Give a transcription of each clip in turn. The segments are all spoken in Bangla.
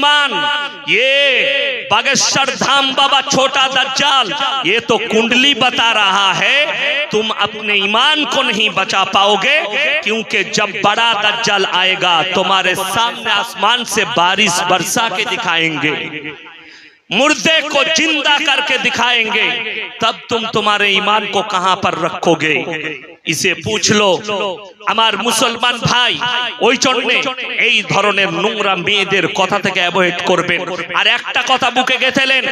مسلمان یہ بگشر دھام بابا چھوٹا دجال یہ تو کنڈلی بتا رہا ہے تم اپنے ایمان کو نہیں بچا پاؤ گے کیونکہ جب بڑا دجال آئے گا تمہارے سامنے آسمان سے باریس برسا کے دکھائیں گے। مردے کو جندہ کر کے دکھائیں گے। تب تم تمہارے ایمان کو کہاں پر رکھو گے؟ اسے پوچھ لو۔ আমার মুসলমান ভাই ওই জন্য এই ধরনের নোংরা মেয়েদের কথা থেকে অ্যাভয়েড করবেন। আর একটা কথা বুকে গেথেলেন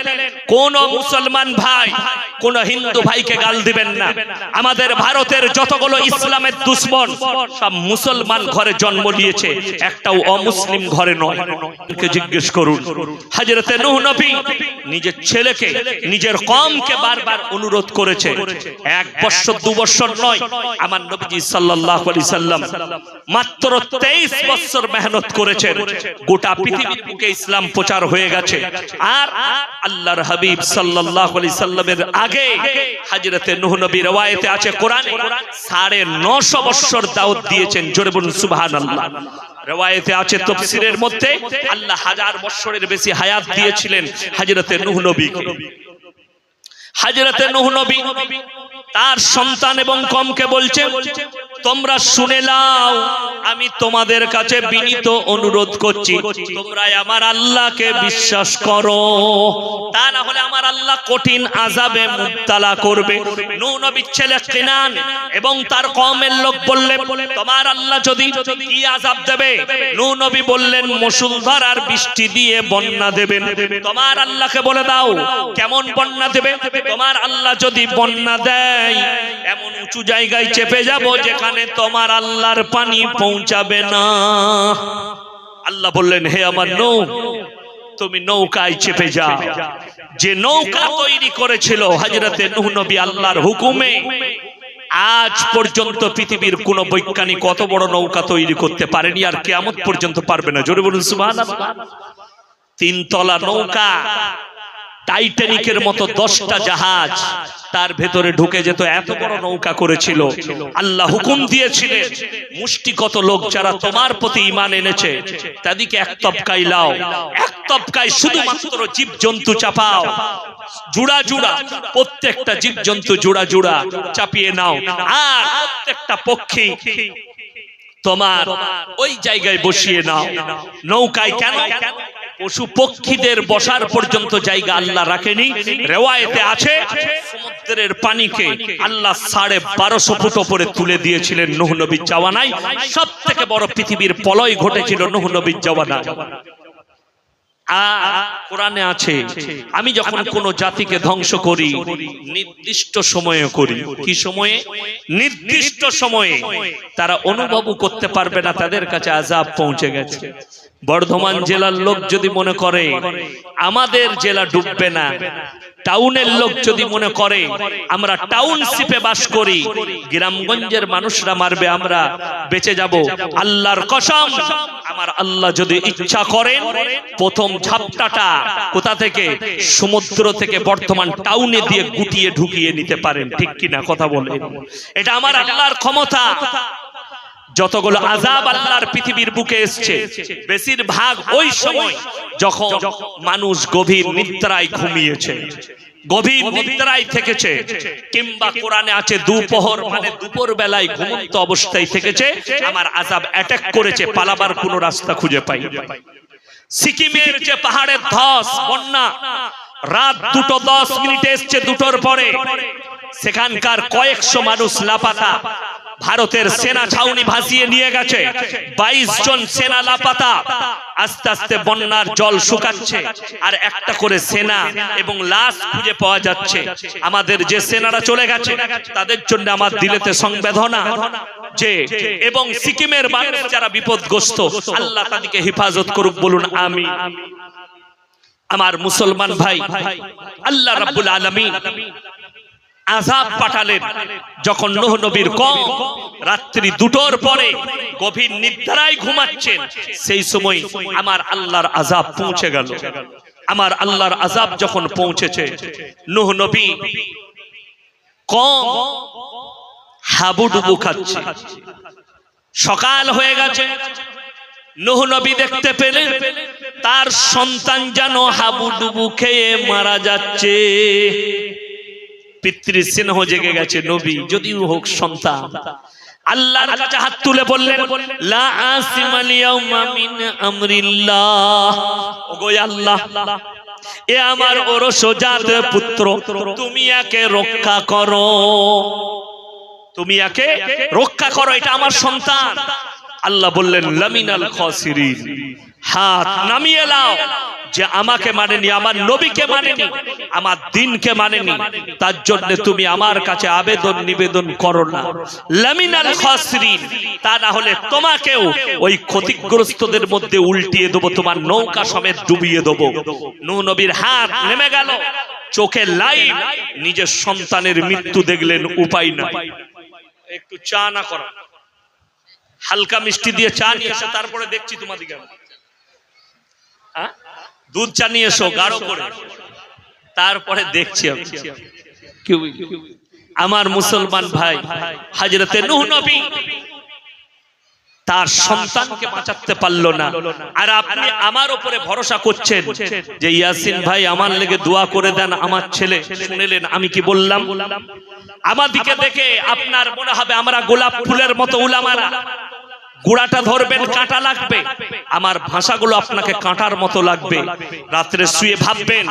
কোন মুসলমান ভাই কোন হিন্দু ভাইকে গাল দিবেন না। আমাদের ভারতের যতগুলো ইসলামের দুশ্মন সব মুসলমান ঘরে জন্ম নিয়েছে। একটাও অমুসলিম ঘরে নয়। জিজ্ঞেস করুন হাজরতে নূহ নবী নিজের ছেলেকে নিজের কমকে বারবার অনুরোধ করেছে। এক বছর দু বছর নয়। আমার নবীজি সাল্লাল্লাহু আলাইহি সাল্লাম মাত্র 23 বছর মেহনত করেছেন। গোটা পৃথিবীর বুকে ইসলাম প্রচার হয়ে গেছে। আর আল্লাহর হাবিব সাল্লাল্লাহু আলাইহি সাল্লামের আগে হযরতে নূহ নবী রওয়ায়েতে আছে কোরআনে 950 বছর দাওয়াত দিয়েছেন। জোরে বলুন, সুবহানাল্লাহ। রেওয়ায়েতে আছে তফসিরের মধ্যে আল্লাহ হাজার বছরের বেশি হায়াত দিয়েছিলেন হযরতে নূহ নবীকে। হযরতে নূহ নবী তার সন্তান এবং কমকে বলছে, তোমরা শুনে নাও, আমি তোমাদের কাছে বিনীত অনুরোধ করছি। তোমরা আমার আল্লাহকে বিশ্বাস করো। তা না হলে আমার আল্লাহ কঠিন আজাবে মুক্তালা করবে। নূহ নবীর ছেলে কিনান এবং তার কমের লোক বললেন তোমার আল্লাহ যদি কি আজাব দেবে? নূহ নবী বললেন, মুসুলধার আর বৃষ্টি দিয়ে বন্যা দেবেন তোমার আল্লাহকে বলে দাও, কেমন বন্যা দেবে? তোমার আল্লাহ যদি বন্যা দেয়, এমন উঁচু জায়গায় চেপে যাব যেখানে তোমার আল্লাহর পানি পৌঁছাবে না। আল্লাহ বললেন, হে আমার নৌ, তুমি নৌকায় চেপে যাও। যে নৌকা তৈরি করেছিল হজরতে নুহ নবী আল্লাহর হুকুমে, আজ পর্যন্ত পৃথিবীর কোন বৈজ্ঞানিক কত বড় নৌকা তৈরি করতে পারেনি আর কেয়ামত পর্যন্ত পারবে না। জোরে বলুন, সুবহানাল্লাহ। তিনতলা নৌকা টাইটানিকের মতো দশটা জাহাজ তার ভেতরে ঢুকে যেত, এত বড় নৌকা করেছিল। আল্লাহ হুকুম দিয়েছিলেন, মুষ্টিগত লোক যারা তোমার প্রতি ইমান এনেছে, তাদেরকে এক তপকাই লাও। এক তপকায় শুধুমাত্র জীব জন্তু চাপাও। জুড়া জুড়া, প্রত্যেকটা জীব জন্তু জুড়া জুড়া চাপিয়ে নাও। আর প্রত্যেকটা পক্ষী তোমার ওই জায়গায় বসিয়ে নাও। নৌকায় কেন? পশু পক্ষীদের বসার পর্যন্ত জায়গা আল্লাহ রাখেনি। রেওয়ায়েতে আছে। সমুদ্রের পানিকে আল্লাহ সাড়ে বারোশো ফুট ওপরে তুলে দিয়েছিলেন নুহ নবীর জওয়ানায় সব থেকে বড় পৃথিবীর পলয় ঘটেছিল নুহ নবীর জওয়ানায় কোরআনে আছে আমি যখন কোন জাতিকে ধ্বংস করি নির্দিষ্ট সময়ে করি। কি সময়ে? নির্দিষ্ট সময়ে। তারা অনুভব করতে পারবে না তাদের কাছে আজাব পৌঁছে গেছে। বর্ধমান জেলার লোক যদি মনে করে আমাদের জেলা ডুববে না। টাউনের লোক যদি মনে করে আমরা টাউনশিপে বাস করি গ্রামগঞ্জের মানুষরা মারবে আমরা বেঁচে যাব। আল্লাহর কসম আমার আল্লাহ যদি ইচ্ছা করেন প্রথম ঝাপটাটা কোথা থেকে? সমুদ্র থেকে বর্তমান টাউনে দিয়ে গুটিয়ে ঢুকিয়ে নিতে পারেন ঠিক কিনা কথা বলে এটা আমার আল্লাহর ক্ষমতা। যতগুলো আজাব আল্লাহর পৃথিবীর বুকে এসছে, বেশিরভাগ ওই সময় যখন মানুষ গভীর নিদ্রায় ঘুমিয়েছে কিংবা মানে অবস্থায় থেকেছে, আমার আজাব অ্যাটাক করেছে, পালাবার কোনো রাস্তা খুঁজে পাই সিকিমের যে পাহাড়ের ধস, বন্যা, রাত দুটো দশ মিনিটে এসছে দুটোর পরে, সেখানকার কয়েকশো মানুষ লাপাতা ভারতের সেনা ছাউনি ভাসিয়ে নিয়ে গেছে। বাইশ জন সেনা লাপাতা। আস্তে আস্তে বন্যার জল শুকাচ্ছে। আর একটা করে সেনা এবং লাশ খুঁজে পাওয়া যাচ্ছে। আমাদের যে সেনারা চলে গেছে, তাদের জন্য আমার দিলেতে সংবেদনা যে এবং সিকিমের মানুষ যারা বিপদগ্রস্ত, আল্লাহ তাদেরকে হেফাজত করুক বলুন আমি আমার মুসলমান ভাই, আল্লাহ রাব্বুল আলামিন আজাব পাঠালেন। যখন নোহ নবীর কম, রাত্রি দুটোর পরে গভীর নিদ্রায় ঘুমাচ্ছেন, সেই সময় আমার আল্লাহর আজাব পৌঁছে গেল। আমার আল্লাহর আজাব যখন পৌঁছেছে, নোহ নবী কম হাবুডুবু খাচ্ছে। সকাল হয়ে গেছে, নোহ নবী দেখতে পেলেন, তার সন্তান যেন হাবুডুবু খেয়ে মারা যাচ্ছে। পিতৃ স্নেহ জেগে গেছে নবী, যদিও হোক সন্তান। আল্লাহর কাছে হাত তুলে বললেন, লা আসিমাল ইয়াউমা মিন আমরিল্লাহ। ওগো আল্লাহ, এ আমার ওরসজাত পুত্র, তুমি একে রক্ষা করো। তুমি একে রক্ষা করো, এটা আমার সন্তান। আল্লাহ বললেন, লামিনাল খাসিরিন। হাত নামিয়ে লাও যে আমাকে মানেনি, আমার নবীকে মানেনি, আমার দিনকে মানেনি, তার জন্য তুমি আমার কাছে আবেদন নিবেদন করো না। লামিনাল খাসিরিন, তা না হলে তোমাকেও ওই ক্ষতিগ্রস্তদের মধ্যে উল্টিয়ে দেবো, তোমার নৌকা সমেত ডুবিয়ে দেবো। নূ নবীর হাত নেমে গেল। চোখে লাইভ নিজের সন্তানের মৃত্যু দেখলেন উপায় নাই। একটু চা না করো হালকা মিষ্টি দিয়ে চা নিয়ে এসো, তারপরে দেখছি তোমাদিকে। হ্যাঁ? দুধ চা নিয়ে এসো, গাঢ় করে তারপরে দেখছি আমি। আমার মুসলমান ভাই, হাজরতে নূহ নবী, তার সন্তানকে বাঁচাতে পারল না আর আপনি আমার উপরে ভরসা করছেন যে, ইয়াসিন ভাই, আমার লেগে দোয়া করে দেন, আমার ছেলে শুনেলেন, আমি কি বললাম আমার দিকে দেখে আপনার মনে হবে আমরা গোলাপ ফুলের মতো উলামারা গুড়াটা ধরবেন, কাঁটা লাগবে। আমার ভাষাগুলো আপনাকে কাঁটার মতো লাগবে। রাত্রে শুয়ে ভাববেন,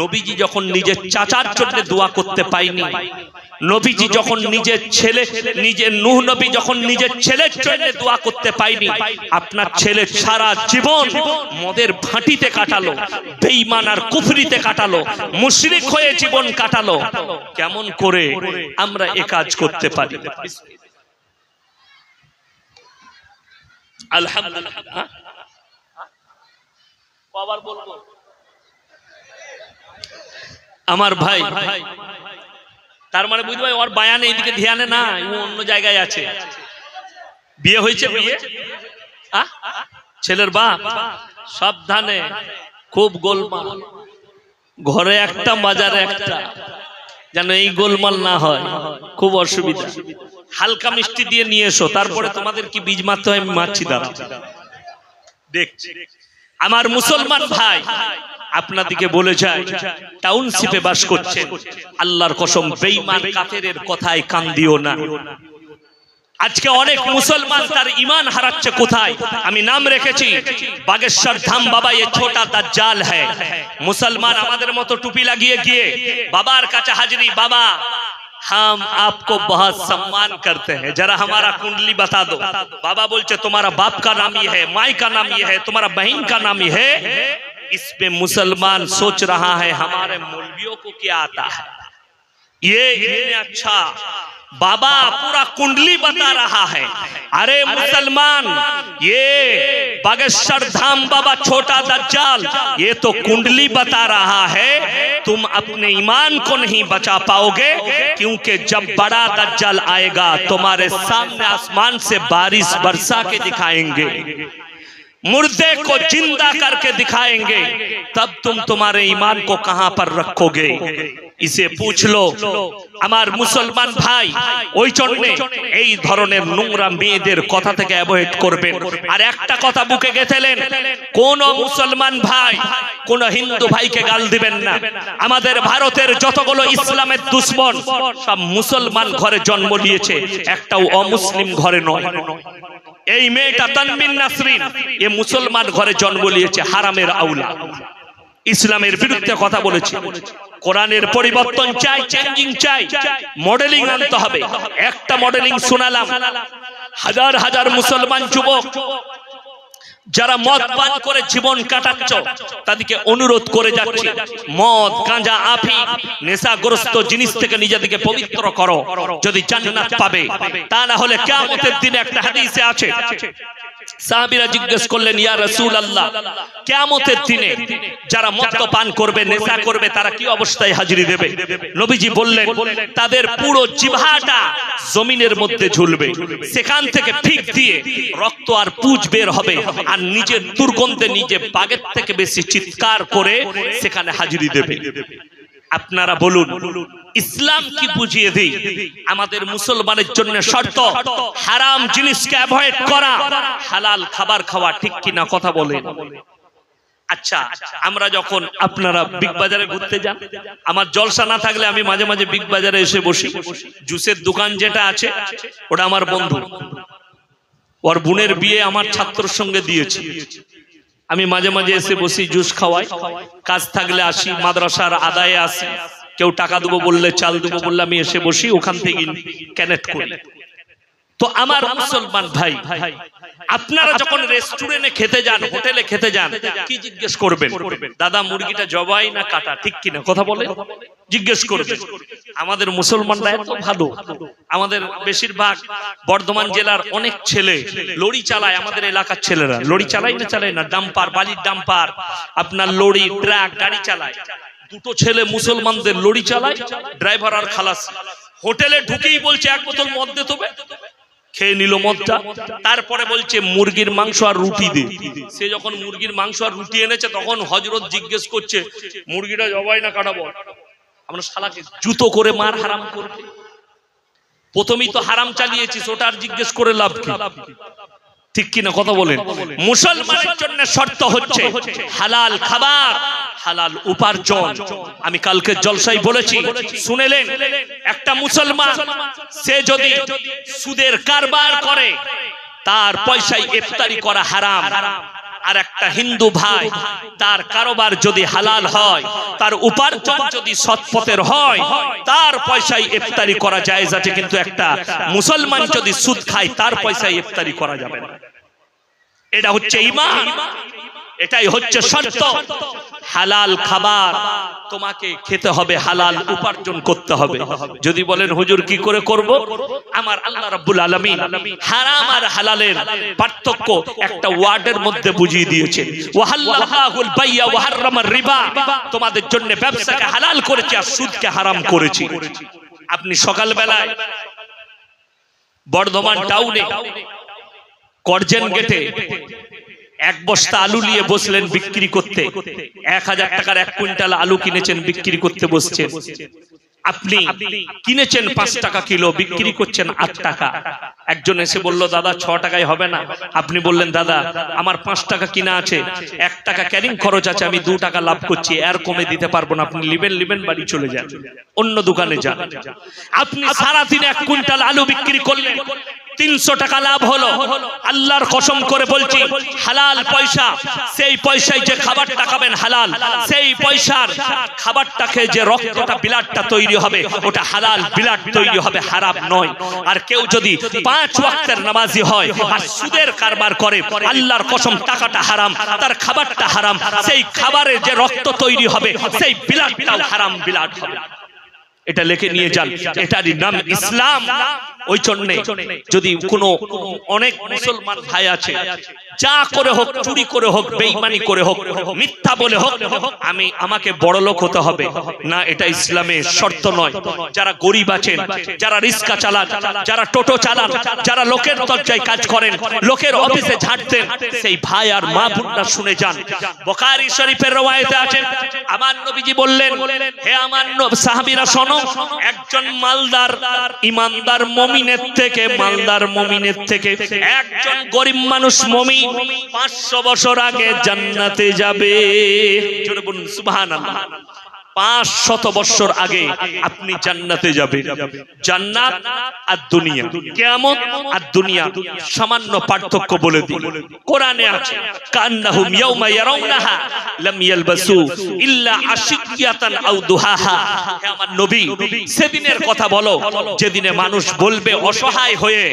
নবীজি যখন নিজের চাচার জন্য দোয়া করতে পাইনি, নবীজি যখন নিজের ছেলে, নিজের নূহ নবী যখন নিজের ছেলের জন্য দোয়া করতে পাইনি, আপনার ছেলে সারা জীবন মদের ভাটিতে কাটালো, বেঈমান আর কুফরিতে কাটালো, মুশরিক হয়ে জীবন কাটালো। কেমন করে আমরা এ কাজ করতে পারি? আলহামদুলিল্লাহ? বলব। আমার ভাই তার মানে বুঝতে পারি ওর বায়ানে এইদিকে ধ্যানে না ও অন্য জায়গায় আছে। বিয়ে হয়েছে বিয়ে? ছেলের বাপ? সাবধানে খুব গোলমাল। ঘরে একটা বাজারে একটা। যেন এই গোলমাল না হয় খুব অসুবিধা। হালকা মিষ্টি দিয়ে নিয়ে এসো, তারপরে তোমাদের কি বীজ মারতে হয় আমি মারছি দাঁড়া দেখছি। আমার মুসলমান ভাই আপনাদিকে বলে যায়, টাউনশিপে বাস করছেন আল্লাহর কসম, বেঈমান কাফেরের কথায় কান দিও না। আজকে অনেক মুসলমান তার ইমান হারাচ্ছে কোথায়? আমি নাম রেখেছি, বাগেশ্বর ধাম বাবা, এ ছোটা দাজ্জাল হ্যায়। মুসলমান আমাদের মতো টুপি লাগিয়ে গিয়ে বাবার কাছে হাজিরি, বাবা ہم آپ کو بہت سمان کرتے ہیں۔ جرا ہمارا کنڈلی بتا دو۔ بابا بولچے تمہارا باپ کا نام یہ ہے، مائی کا نام یہ ہے، تمہارا بہن کا نام یہ ہے۔ اس پہ مسلمان سوچ رہا ہے، ہمارے مولویوں کو کیا آتا ہے۔ یہ اچھا بابا پورا کنڈلی بتا رہا ہے۔ ارے مسلمان، یہ بگشر دھام بابا چھوٹا دجال، یہ تو کنڈلی بتا رہا ہے۔ تم اپنے ایمان کو نہیں بچا پاؤ گے کیونکہ جب بڑا دجال آئے گا، تمہارے سامنے آسمان سے بارش برسا کے دکھائیں گے۔ مردے کو زندہ کر کے دکھائیں گے۔ تب تم تمہارے ایمان کو کہاں پر رکھو گے؟ ইসে পুছলো, আমার মুসলমান ভাই, ওই জন্য এই ধরনের নোংরা মেয়েদের কথা থেকে অ্যাভয়েড করবেন। আর একটা কথা বুকে গেথেলেন, কোন মুসলমান ভাই, কোন হিন্দু ভাইকে গাল দিবেন না। আমাদের ভারতের যতগুলো ইসলামের দুশ্মন, সব মুসলমান ঘরে জন্ম নিয়েছে, একটাও অমুসলিম ঘরে নয়। এই মেয়েটা তানবিন নাসরিন, এ মুসলমান ঘরে জন্ম নিয়েছে হারামের আউলা। ইসলামের বিরুদ্ধে কথা বলেছে। কোরআনের পরিবর্তন চাই চেঞ্জিং চাই। মডেলিং আনতে হবে। একটা মডেলিং শোনালাম। হাজার হাজার মুসলমান যুবক, যারা মদ পান করে জীবন কাটাচ্ছ, তাদেরকে অনুরোধ করে যাচ্ছে। মদ, গাঁজা, আফি, নেশাগ্রস্ত জিনিস থেকে নিজেদেরকে পবিত্র করো। যদি জান্নাত পাবে, তা না হলে কিয়ামতের দিনে একটা হাদিসে আছে। সাহাবীরা জিজ্ঞেস করলেন, ইয়া রাসূল আল্লাহ কিয়ামতের দিনে যারা মদ্য পান করবে, নেশা করবে, তারা কি অবস্থায় হাজিরি দেবে? নবীজি বললেন, তাদের পুরো জিহ্বাটা জমিনের মধ্যে ঝুলবে। সেখান থেকে ঠিক দিয়ে রক্ত আর পুজ বের হবে আর নিজের দুর্গন্ধে নিজে বাগের থেকে বেশি চিৎকার করে সেখানে হাজিরি দেবে। আপনারা বলুন, ইসলাম কি বুঝিয়ে দিই? আমাদের মুসলমানের জন্য শর্ত, হারাম জিনিসকে অ্যাভয়েড করা, হালাল খাবার খাওয়া, ঠিক কিনা কথা বলেন। আচ্ছা আমরা যখন আপনারা বিগ বাজারে ঘুরতে যান, আমার জলসা না থাকলে আমি মাঝে মাঝে বিগ বাজারে এসে বসি। জুসের দোকান যেটা আছে, ওটা আমার বন্ধু। ওর বোনের বিয়ে আমার ছাত্রর সঙ্গে দিয়েছি। আমি মাঝে মাঝে এসে বসি জুস খাওয়াই। কাজ থাকলে আসি, মাদ্রাসার আদায়ে আসি। কেউ টাকা দেবো বললে চাল দেবো বললে আমি এসে বসি, ওখান থেকে কানেক্ট করি। তো আমার মুসলমান ভাই, আপনারা যখন রেস্টুরেন্টে খেতে যান হোটেলে খেতে যান, কি জিজ্ঞেস করবেন? দাদা, মুরগিটা জবাই না কাটা, ঠিক কিনা? কথা বলে? জিজ্ঞেস করবেন। আমাদের মুসলমানরা এত ভালো। আমাদের বেশিরভাগ বর্ধমান জেলার অনেক ছেলে লরি চালায় আমাদের এলাকার ছেলেরা। লরি চালায় না চালায় না ডাম্পার বালির ডাম্পার আপনার লরি ট্রাক গাড়ি চালায়। দুটো ছেলে মুসলমানদের লরি চালায় ড্রাইভার আর খালাস। হোটেলে ঢুকেই বলছে এক বোতল মদ দে তবে খেয়ে নিল মদটা। তারপরে বলছে মুরগির মাংস আর রুটি দে। সে যখন মুরগির মাংস আর রুটি এনেছে তখন হজরত জিজ্ঞেস করছে মুরগিটা জবাই না কাটাবো আমরা শালাকে জুতো করে মার হারাম করবে। প্রথমেই তো হারাম চালিয়েছিস ওটা আর জিজ্ঞেস করে লাভ কি? ঠিক কিনা কথা বলেন? মুসলমানের জন্য শর্ত হচ্ছে হালাল খাবার, হালাল উপার্জন। আমি কালকে জলসাই বলেছি, শুনেলেন? একটা মুসলমান, সে যদি সুদের কারবার করে, তার পয়সায় ইফতারি করা হারাম। আর একটা হিন্দু ভাই, তার কারোবার যদি হালাল হয়, তার উপার্জন যদি সৎপথের হয়, তার পয়সায় ইফতারি করা যায় যাতে কিন্তু একটা মুসলমান যদি সুদ খায়, তার পয়সায় ইফতারি করা যাবে না। এটা হচ্ছে ইমান। এটাই হচ্ছে শর্ত। হালাল খাবার তোমাকে খেতে হবে হালাল উপার্জন করতে হবে। যদি বলেন হুজুর কি করে করব? আমার আল্লাহ রাব্বুল আলামিন হারাম আর হালালের পার্থক্য একটা ওয়ার্ডের মধ্যে বুঝিয়ে দিয়েছেন। ওয়াহাল্লাহুল বাইয়া ওয়া হাররামার রিবা। তোমাদের জন্য ব্যবসাকে হালাল করেছি আর সুদকে হারাম করেছি। আপনি সকাল বেলায় বর্ধমান টাউনে করজেন গেটে এক বস্তা আলু নিয়ে বসলেন বিক্রি করতে। এক হাজার টাকার এক কুইন্টাল আলু কিনেছেন বিক্রি করতে বসছেন। আপনি কিনেছেন পাঁচ টাকা কিলো বিক্রি করছেন আট টাকা। একজন এসে বলল দাদা ছ টাকায় হবে না। আপনি বললেন দাদা আমার পাঁচ টাকা কিনা আছে। এক টাকা ক্যারিং খরচ আছে আমি দু টাকা লাভ করছি। এর কমে দিতে পারব না। আপনি লিবেন লিবেন বাড়ি চলে যান। অন্য দোকানে যান। আপনি সারাদিন এক কুইন্টাল আলু বিক্রি করলেন। তিনশো টাকা লাভ হলো। আল্লাহর কসম করে বলছি হালাল পয়সা সেই পয়সায় যে খাবারটা খাবেন হালাল। সেই পয়সার খাবারটা খেয়ে যে রক্তটা বিলাটটা তৈরি হবে, ওটা হালাল তৈরি হবে, হারাম নয়। আর কেউ যদি পাঁচ ওয়াক্তের নামাজি হয় আর সুদের কারবার করে, আল্লাহর কসম, টাকাটা হারাম, তার খাবারটা হারাম, সেই খাবারের যে রক্ত তৈরি হবে, সেই বিলাটটাও হারাম বিলাট হবে। এটা লেখে নিয়ে যান, এটারই নাম ইসলাম। ওই জন্যে যদি কোনো অনেক মুসলমান ভাই আছে, যা করে হোক, চুরি করে হোক, বেইমানি করে হোক, মিথ্যা বলে হোক, আমি আমাকে বড় লোক হতে হবে। না, এটা ইসলামের শর্ত নয়। যারা গরিব আছেন, যারা রিস্কা চালান, যারা টোটো চালান, যারা লোকের দরজায় কাজ করেন, লোকের অফিসে ঝাড়তেন সেই ভাই আর মা বোনরা শুনে যান। বকারি শরীফের রওয়ায়েতে আছেন, আমার নবীজি বললেন, হে আমার সাহাবীরা শোনো, একজন মালদার ইমানদার মমিনের থেকে, মালদার মমিনের থেকে, একজন গরিব মানুষ মমি পাঁচশো বছর আগে জান্নাতে যাবে। সুবহানাল্লাহ। পাঁচ শত বৎসর আগে আপনি জান্নাতে যাবেন। জান্নাত আর দুনিয়া। কেমন আর দুনিয়া সামান্য পার্থক্য বলে দিই। কোরআনে আছে, কান্নাহুম ইয়াউমা ইয়ারাউনাহা লাম ইয়ালবাসু ইল্লা আশিকিয়াতান আও দুহাহা। হে আমার নবী, সেদিনের কথা বলো, যেদিনে মানুষ বলবে অসহায় হয়ে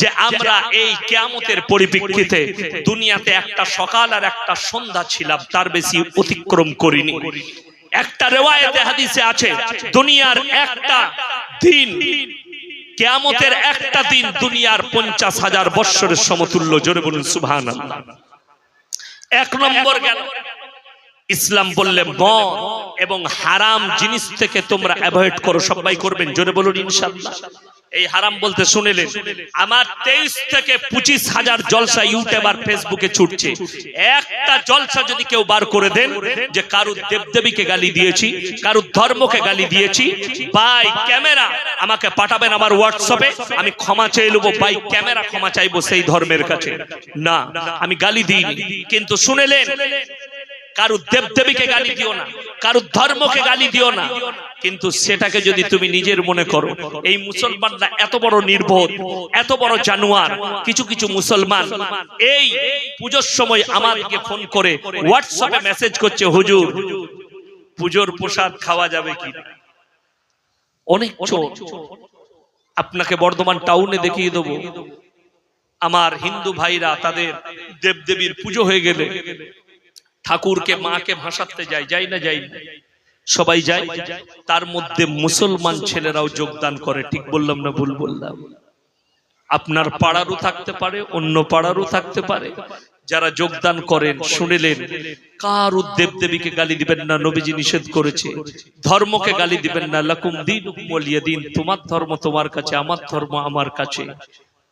যে আমরা এই কেয়ামতের পরিপ্রেক্ষিতে দুনিয়াতে একটা সকাল আর একটা সন্ধ্যা ছিলাম, তার বেশি অতিক্রম করিনি। একটা রেওয়ায়তে হাদিসে আছে, দুনিয়ার একটা দিন, কেয়ামতের একটা দিন দুনিয়ার পঞ্চাশ হাজার বৎসরের সমতুল্য, জোরে বলুন সুভান এক নম্বর গেল ইসলাম বললে মন এবং হারাম জিনিস থেকে তোমরা অ্যাভয়েড করো, সবাই করবেন, জোরে বলুন ইনশাল্লাহ এই হারাম বলতে শুনেলেন আমার তেইশ থেকে পঁচিশ হাজার জলসা ইউটিউব আর ফেসবুকে ছুটছে। একটা জলসা যদি কেউ বার করে দেন, যে কারুর দেবদেবীকে গালি দিয়েছি, কারুর ধর্মকে গালি দিয়েছি বাই ক্যামেরা আমাকে পাঠাবেন আমার হোয়াটসঅ্যাপে আমি ক্ষমা চেয়ে নেব বাই ক্যামেরা ক্ষমা চাইব সেই ধর্মের কাছে। না, আমি গালি দিইনি। কিন্তু শুনেলেন কারুর দেবদেবীকে গালি দিও না, কারুর ধর্মকে গালি দিও না। কিন্তু সেটাকে যদি তুমি নিজের মনে করো, এই মুসলমানরা এত বড় নির্বোধ, এত বড় জানুয়ার, কিছু কিছু মুসলমান, এই পুজোর সময় আমাদেরকে ফোন করে হোয়াটসঅ্যাপে মেসেজ করছে, হুজুর, পুজোর প্রসাদ খাওয়া যাবে কি অনেক চোর। আপনাকে বর্ধমান টাউনে দেখিয়ে দেবো। আমার হিন্দু ভাইরা তাদের দেবদেবীর পুজো হয়ে গেলে ঠাকুরকে মাকে ভাসাতে যায় যাই না যাই সবাই যায় তার মধ্যে মুসলমান ছেলেরাও যোগদান করে। ঠিক বললাম না ভুল বললাম? আপনার পাড়ারও থাকতে পারে অন্য পাড়ারও থাকতে পারে। যারা যোগদান করেন শুনিলেন কার দেব দেবীকে গালি দিবেন না নবীজি নিষেধ করেছে? ধর্মকে গালি দিবেন না লাকুম দিন মলিয়া দিন তোমার ধর্ম তোমার কাছে আমার ধর্ম আমার কাছে।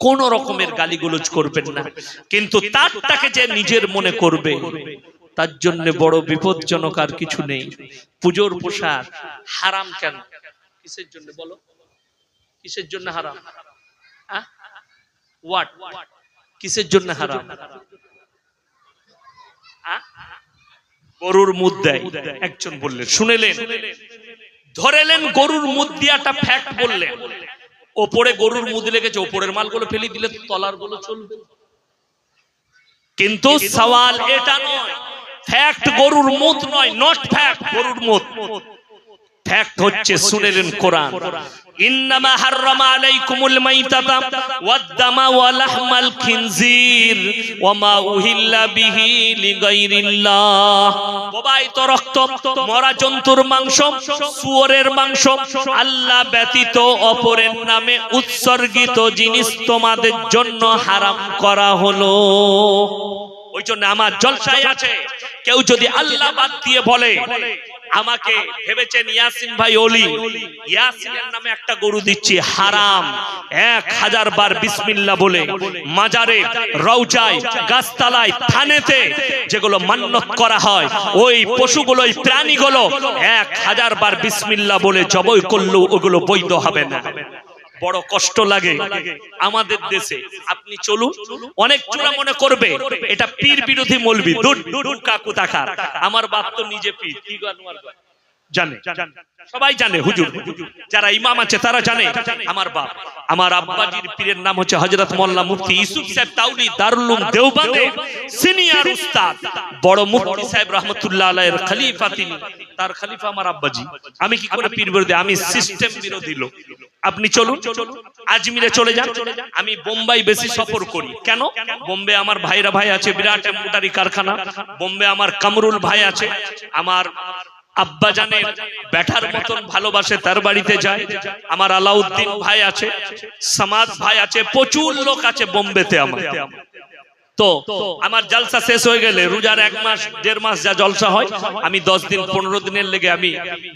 কোন রকমের গালিগুলোজ করবেন না। কিন্তু তারটাকে যে নিজের মনে করবে তার জন্য বড় বিপজ্জনক আর কিছু নেই। পুজোর পোশাক হারাম কেন? কিসের জন্য বলো? কিসের জন্য হারাম? হোয়াট কিসের জন্য হারাম? গরুর মুদ দেয়। একজন বললেন শুনেলেন? ধরেলেন গরুর মুদ দিয়াটা ফ্যাক্ট বললেন। ওপরে গরুর মুদ লেগেছে ওপরের মালগুলো ফেলে দিলে তলারগুলো চলবে। কিন্তু সওয়াল এটা নয়। ফ্যাক্ট গরুর মুদ নয় নট ফ্যাক্ট গরুর মুদ। ফ্যাক্ট হচ্ছে শুনেলেন কোরআন। ইন্নামা হাররামা আলাইকুমুল মাইতাতা ওয়াদ-দামা ওয়া লাহমাল খিনজির ওয়া মা উহিল্লা প্রবাহিত রক্ত, মরা জন্তুর মাংস, শুয়োরের মাংস, আল্লাহ ব্যতীত অপরের নামে উৎসর্গিত জিনিস তোমাদের জন্য হারাম করা হলো। ওই জন্য আমার জলসায় আছে। কেউ যদি আল্লাহ বাদ দিয়ে বলে, আমাকে ভেবেছেন ইয়াসিন ভাই অলি ইয়াসিনের নামে একটা গরু দিচ্ছি, হারাম। এক হাজার বার বিসমিল্লা বলে, মাজারে রৌজায় গাছতলায়, থানেতে যেগুলো মান্যত করা হয়, ওই পশুগুলো প্রাণীগুলো এক হাজার বার বিসমিল্লা বলে জবই করলেও ওগুলো বৈধ হবে না। বড় কষ্ট লাগে আমাদের দেশে। আপনি চলুন, অনেক চোরা মনে করবে, এটা পীর বিরোধী মলবি দূর কাকু তাকার আমার বাপ তো নিজে পীর। কি গান? জানে। সবাই জানে, হুজুর। যারা ইমাম আছে, তারা জানে। আমার বাপ, আমার আব্বাজির পীরের নাম হচ্ছে হযরত মোল্লা মুফতি ইউসুফ সাহেব তাউলি দারুল উলুম দেওবন্দে সিনিয়র উস্তাদ, বড় মুফতি সাহেব রাহমাতুল্লাহ আলাইহির খলিফা তিনি। তার খলিফা আমার আব্বাজি। আমি কি করে পীর বিরোধী? আমি সিস্টেম বিরোধী লোক। আপনি চলুন। আজমিরে চলে যান। আমি বোম্বাই বেশি সফর করি। কেন? বোম্বে আমার ভাইরা ভাই আছে, বিরাট এম্বুটারি কারখানা। বোম্বে আমার কামরুল ভাই আছে। আমার আব্বা জানে ব্যাটার মতন ভালোবাসে তার বাড়িতে যায়। আমার আলাউদ্দিন ভাই আছে সমাজ ভাই আছে, প্রচুর লোক আছে বোম্বেতে আমার। তো, আমার জলসা শেষ হয়ে গেলে রোজার এক মাস, দেড় মাস যা জলসা হয়, আমি দশ দিন, পনেরো দিনের লেগে আমি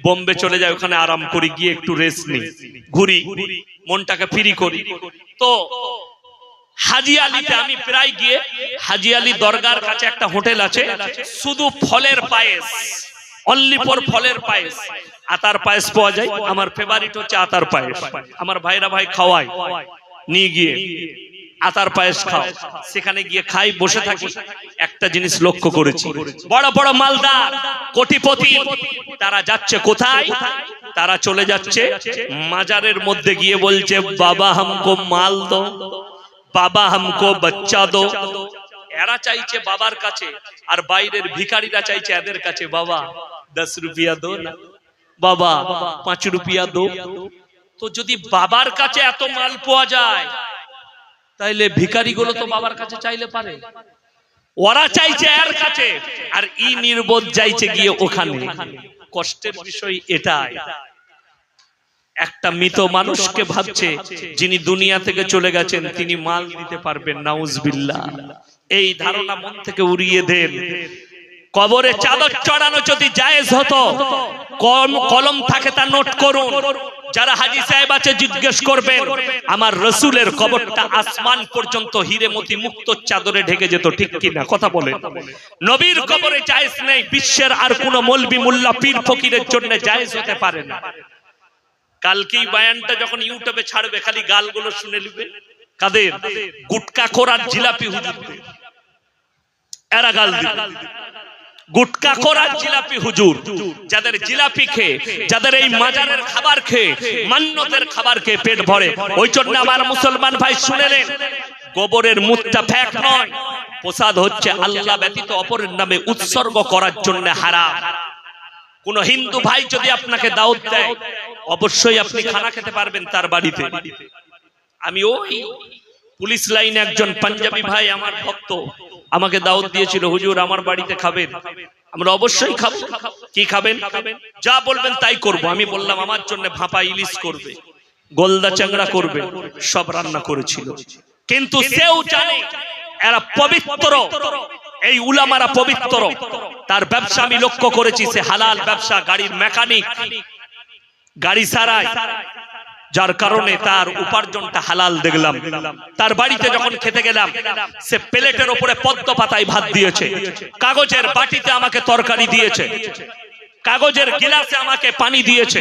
বোম্বে চলে যাই, ওখানে আরাম করি, গিয়ে একটু রেস্ট নিই, ঘুরি, মনটাকে ফ্রি করি। তো, হাজি আলীতে আমি প্রায় গিয়ে, হাজি আলী দরগার কাছে একটা হোটেল আছে, শুধু ফলের পায়েস। অনলি ফর ফলের পায়েস। আতার পায়েস পাওয়া যায় আমার ফেভারিট হচ্ছে আতার পায়েস। আমার ভাইরা ভাই খাওয়ায় নিয়ে গিয়ে। আতার পায়েস খাও। সেখানে গিয়ে খাই বসে থাকি। একটা জিনিস লক্ষ্য করেছি। বড় বড় মালদার কোটিপতি তারা যাচ্ছে কোথায়? তারা চলে যাচ্ছে মাজারের মধ্যে গিয়ে বলছে বাবা হামকো মাল দো বাবা হামকো বাচ্চা দো। এরা চাইছে বাবার কাছে আর বাইরের ভিখারিরা চাইছে এদের কাছে বাবা দশ রুপিয়া দো না। বাবা, পাঁচ রুপিয়া দো। তো যদি বাবার কাছে এত মাল পাওয়া যায়, তাইলে ভিখারিগুলো তো বাবার কাছে চাইলে পারে। ওরা চাইছে এর কাছে, আর ই নির্বোধ চাইছে গিয়ে ওখানে। কষ্টের বিষয় এটাই। একটা মৃত মানুষকে ভাবছে, যিনি দুনিয়া থেকে চলে গেছেন, তিনি মাল দিতে পারবেন, নাউজবিল্লাহ। এই ধারণা মন থেকে উড়িয়ে দেন। কবরে চাদর চড়ানো যদি জায়েজ হতো কম কলম থাকে তা নোট করুন। যারা হাজি সাহেব আছে, জিজ্ঞেস করবেন, আমার রসুলের কবরটা আসমান পর্যন্ত হিরেমতি মুক্ত চাদরে ঢেকে যেত, ঠিক কিনা? কথা বলে নবীর কবরে জায়েজ নেই, বিশ্বের আর কোন মলবি মোল্লা পীর ফকিরের জন্য জায়েজ হতে পারে না। কালকেই বায়ানটা যখন ইউটিউবে ছাড়বে, খালি গালগুলো শুনে নিবে। কাদের? গুটকা খোরার জিলাপি হুজুর এরা গাল দিবে। গুটকা খোরার জিলাপি হুজুর। যাদের জিলাপি খেয়ে যাদের এই মাজারের খাবার খেয়ে মান্যতের খাবার খেয়ে পেট ভরে। ওই জন্য আমার মুসলমান ভাই শুনেলেন গোবরের মুখটা ফ্যাক নয়। প্রসাদ হচ্ছে আল্লাহ ব্যতীত অপরের নামে উৎসর্গ করার জন্য হারাম। কোন হিন্দু ভাই যদি আপনাকে দাওয়াত দেয় অবশ্যই আপনি খানা খেতে পারবেন তার বাড়িতে। আমি ওই পুলিশ লাইনে একজন পাঞ্জাবি ভাই আমার ভক্ত। আমাকে দাওয়াত দিয়েছিল, হুজুর, আমার বাড়িতে খাবেন। আমরা অবশ্যই খাব। কি খাবেন? যা বলবেন তাই করব। আমি বললাম, আমার জন্য ভাপা ইলিশ করবে, গোলদা চাংড়া করবে, সব রান্না করেছিল। কিন্তু সেও জানে, এরা পবিত্র, এই উলামারা পবিত্র। তার ব্যবসা আমি লক্ষ্য করেছি, সে হালাল ব্যবসা, গাড়ির মেকানিক, গাড়ি সারায়। যার কারণে তার উপার্জনটা হালাল দেখলাম। তার বাড়িতে যখন খেতে গেলাম, সে প্লেটের ওপরে পদ্ম পাতায় ভাত দিয়েছে। কাগজের বাটিতে আমাকে তরকারি দিয়েছে। কাগজের গিলাসে আমাকে পানি দিয়েছে।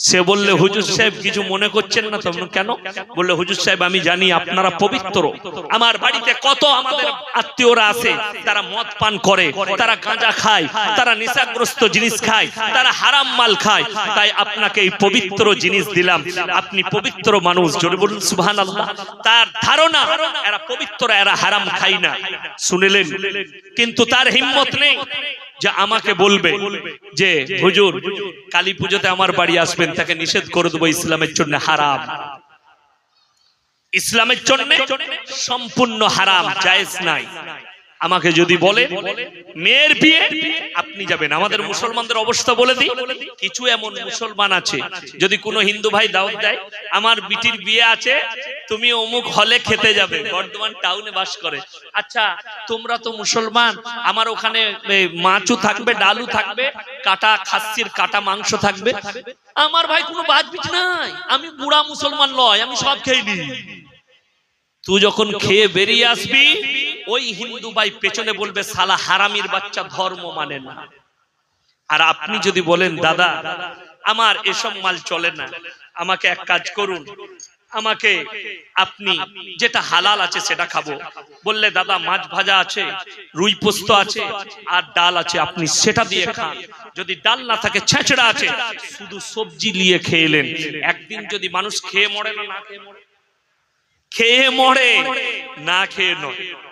সে বললে হুজুর সাহেব কিছু মনে করছেন না? তখন কেন? বললে হুজুর সাহেব আমি জানি আপনারা পবিত্র। আমার বাড়িতে কত আমাদের আত্মীয়রা আছে তারা মদ পান করে তারা গাঁজা খায় তারা নেশাগ্রস্ত জিনিস খায় তারা হারাম মাল খায়। তাই আপনাকে এই পবিত্র জিনিস দিলাম। আপনি পবিত্র মানুষ জোরে বলুন সুবহান আল্লাহ তার ধারণা এরা পবিত্র এরা হারাম খাই না। শুনিলেন? কিন্তু তার হিম্মত নেই। যে আমাকে বলবে যে, হুজুর, কালী পুজোতে আমার বাড়ি আসবেন, তাকে নিষেধ করে দেবো ইসলামের জন্য হারাম। ইসলামের জন্য সম্পূর্ণ হারাম, জায়েজ নাই। আমাকে যদি বলে মেয়ের বিয়ে আপনি যাবেন। আমাদের মুসলমানদের অবস্থা বলে দিই কিছু এমন মুসলমান আছে যদি কোনো হিন্দু ভাই দাওয়াত দেয় আমার বিটির বিয়ে আছে তুমি অমুক হলে খেতে যাবে। বর্ধমান টাউনে বাস করে। আচ্ছা তোমরা তো মুসলমান আমার ওখানে এ, মাছও থাকবে ডালু থাকবে কাটা খাসির কাটা মাংস থাকবে। আমার ভাই কোনো বাদ বিচ নাই আমি বুড়া মুসলমান নয় আমি সব খেয়ে নিই। তুই যখন খেয়ে বেরিয়ে আসবি ওই হিন্দু ভাই পেছনে বলবে, সালা হারামির বাচ্চা ধর্ম মানে না। আর আপনি যদি বলেন, দাদা, আমার এসব মাল চলে না, আমাকে এক কাজ করুন। আমাকে আপনি যেটা হালাল আছে সেটা খাব। বললে, দাদা, মাছ ভাজা আছে, রুই পোস্ত আছে, আর ডাল আছে, আপনি সেটা দিয়ে খান। যদি ডাল না থাকে, ছেঁচড়া আছে, শুধু সবজি নিয়ে খেয়েলেন একদিন যদি মানুষ খেয়ে মরে না খেয়ে মরে? খেয়ে মরে, না খেয়ে নয়।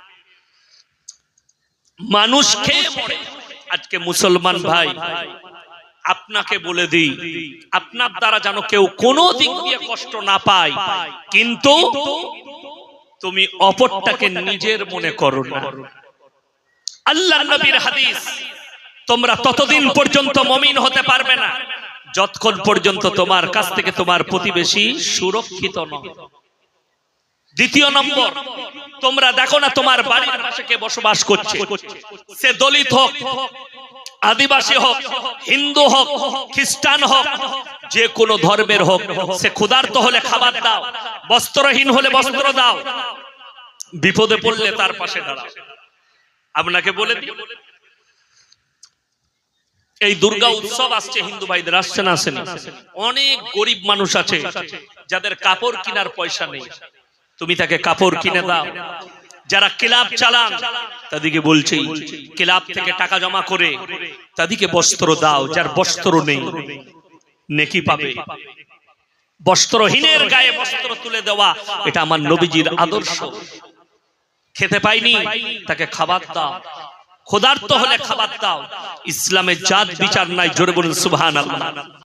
মানুষ খেয়ে মরে আজকে মুসলমান ভাই, আপনাকে বলে দিই, আপনার দ্বারা যেন কেউ কোনো দিক দিয়ে কষ্ট না পায়, কিন্তু তুমি অপরটাকে নিজের মনে করো না। আল্লাহ নবীর হাদিস, তোমরা ততদিন পর্যন্ত মমিন হতে পারবে না, যতক্ষণ পর্যন্ত তোমার কাছ থেকে তোমার প্রতিবেশী সুরক্ষিত নয়। দ্বিতীয় নম্বর, তোমরা দেখো না তোমার বাড়ির পাশে কে বসবাস করছে। সে দলিত হোক, আদিবাসী হোক, হিন্দু হোক, খ্রিস্টান হোক, যে কোনো ধর্মের হোক, সে ক্ষুধার্ত হলে খাবার দাও, বস্ত্রহীন হলে বস্ত্র দাও, বিপদে পড়লে তার পাশে দাঁড়াও। আপনাকে বলে দিই, এই দুর্গা উৎসব আসছে, হিন্দু ভাইদের আসছে না আসেনি? অনেক গরিব মানুষ আছে, যাদের কাপড় কেনার পয়সা নেই। তুমি তাকে কাপড় কিনে দাও। যারা ক্লাব চালান, তাদেরকে বলছি, ক্লাব থেকে টাকা জমা করে তাদেরকে বস্ত্র দাও, যার বস্ত্র নেই, নেকি পাবে। বস্ত্রহীনের গায়ে বস্ত্র তুলে দেওয়া, এটা আমার নবীজির আদর্শ। খেতে পাইনি, তাকে খাবার দাও। ক্ষুধার্ত হলে খাবার দাও। ইসলামের জাত বিচার নাই, জোরে বলুন সুবহান আল্লাহ